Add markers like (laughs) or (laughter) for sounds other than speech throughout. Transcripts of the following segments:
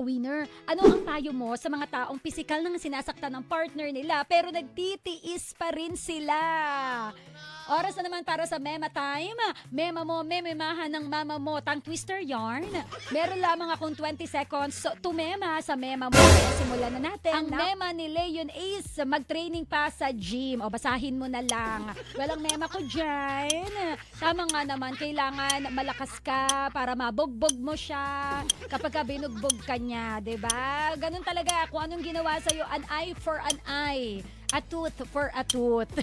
Winner, ano ang payo mo sa mga taong pisikal nang sinasaktan ng partner nila pero nagtitiis pa rin sila? Oras na naman para sa Mema Time. Mema mo, mememahan ng mama mo, tang twister yarn. Meron lamang akong 20 seconds so, to mema sa Mema mo. Kaya simulan na natin. Ang Mema ni Leon Ace, mag-training pa sa gym. O basahin mo na lang. Walang Mema ko dyan. Tama nga naman, kailangan malakas ka para mabugbog mo siya kapag ka binugbog ka niya, 'di ba? Ganun talaga kung anong ginawa sa an eye for an eye, a tooth for a tooth. (laughs)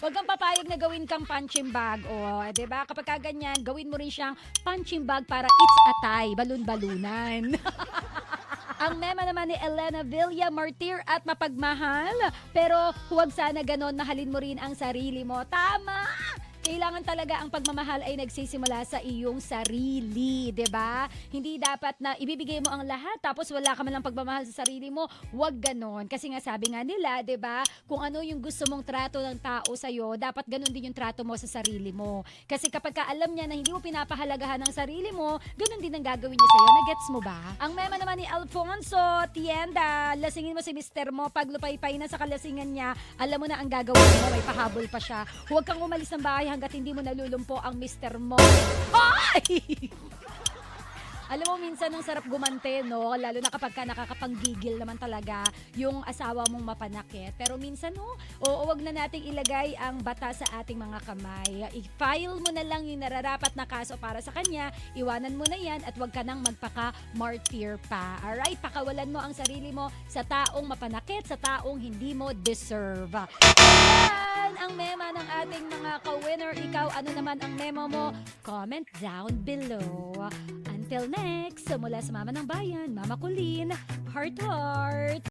Huwag kang papayag na gawin kang punching bag. O, 'di ba? Kapag ka ganyan, gawin mo rin siyang punching bag para it's a tie, balon-balunan. (laughs) Ang mema naman ni Elena Villa, martir at mapagmahal. Pero huwag sana ganon, mahalin mo rin ang sarili mo. Tama! Kailangan talaga ang pagmamahal ay nagsisimula sa iyong sarili, 'di ba? Hindi dapat na ibibigay mo ang lahat tapos wala ka man lang pagmamahal sa sarili mo. Huwag ganon. Kasi nga sabi nga nila, 'di ba? Kung ano yung gusto mong trato ng tao sa iyo, dapat ganon din yung trato mo sa sarili mo. Kasi kapag ka alam niya na hindi mo pinapahalagahan ang sarili mo, ganon din ang gagawin niya sa iyo. Nagets mo ba? Ang mema naman ni Alfonso, tienda, lasingin mo si mister mo, pag lupay-pay na sa kalasingan niya, alam mo na ang gagawin mo, may pahabol pa siya. Huwag kang umalis ng bahay hanggat hindi mo nalulumpo ang mister mo. Hoy! Alam mo, minsan ang sarap gumante, no? Lalo na kapag ka nakakapanggigil naman talaga yung asawa mong mapanakit. Pero minsan, no, oo, wag na nating ilagay ang bata sa ating mga kamay. I-file mo na lang yung nararapat na kaso para sa kanya, iwanan mo na yan at wag ka nang magpaka-martyr pa. Alright? Pakawalan mo ang sarili mo sa taong mapanakit, sa taong hindi mo deserve. Yan ka-winner. Ikaw, ano naman ang memo mo? Comment down below. Until next, mula sa Mama ng Bayan, Mama Colleen, Heart Heart.